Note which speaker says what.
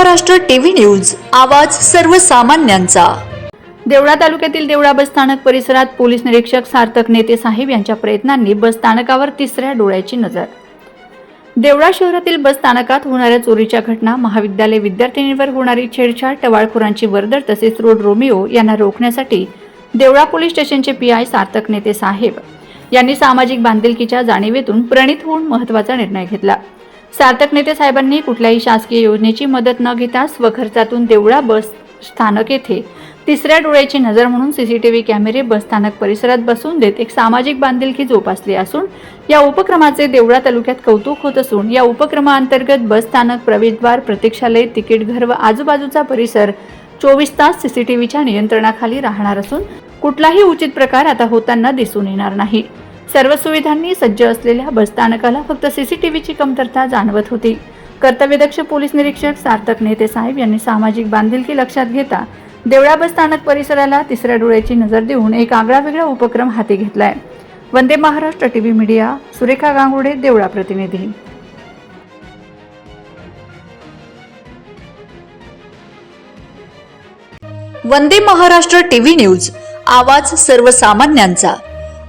Speaker 1: Maharashtra TV news आवाज सर्वसामान्यांचा.
Speaker 2: देवळा तालुक्यातील देवळा बस स्थानक परिसरात पोलीस निरीक्षक सार्थक नेते साहेब यांच्या प्रयत्नांनी बस स्थानकावर तिसऱ्या डोळ्याची नजर. देवळा शहरातील बस स्थानकात होणाऱ्या चोरीच्या घटना महाविद्यालय विद्यार्थिनींवर होणारी छेडछाड टवाळखोरांची वर्दळ तसेच रोड रोमिओ यांना रोखण्यासाठी देवळा पोलीस स्टेशनचे पी आय सार्थक नेते साहेब यांनी सामाजिक बांधिलकीच्या जाणीवेतून प्रणित होऊन महत्त्वाचा निर्णय घेतला. सार्थक नेते साहेबांनी कुठल्याही शासकीय योजनेची मदत न घेता स्वखर्चातून देवळा बस स्थानक येथे तिसऱ्या डोळ्याची नजर म्हणून सीसीटीव्ही कॅमेरे बस स्थानक परिसरात बसून देत एक सामाजिक बांधिलकी जोपासली असून या उपक्रमाचे देवळा तालुक्यात कौतुक होत असून या उपक्रमाअंतर्गत बस स्थानक प्रवेशद्वार प्रतीक्षालय तिकीट घर व आजूबाजूचा परिसर चोवीस तास सीसीटीव्हीच्या नियंत्रणाखाली राहणार असून कुठलाही उचित प्रकार आता होताना दिसून येणार नाही. सर्व सुविधांनी सज्ज असलेल्या बसस्थानकाला फक्त सीसीटीव्हीची कमतरता जाणवत होती. कर्तव्यदक्ष पोलीस निरीक्षक सार्थक नेते साहेब यांनी सामाजिक बांधिलकी लक्षात घेता देवळा बसस्थानक परिसराला तिसऱ्या डोळ्याची नजर देऊन एक आगळा वेगळा उपक्रम हाती घेतलाय. वंदे महाराष्ट्र टीव्ही मीडिया सुरेखा गांगुडे देवळा प्रतिनिधी.
Speaker 1: वंदे महाराष्ट्र टीव्ही न्यूज आवाज सर्वसामान्यांचा.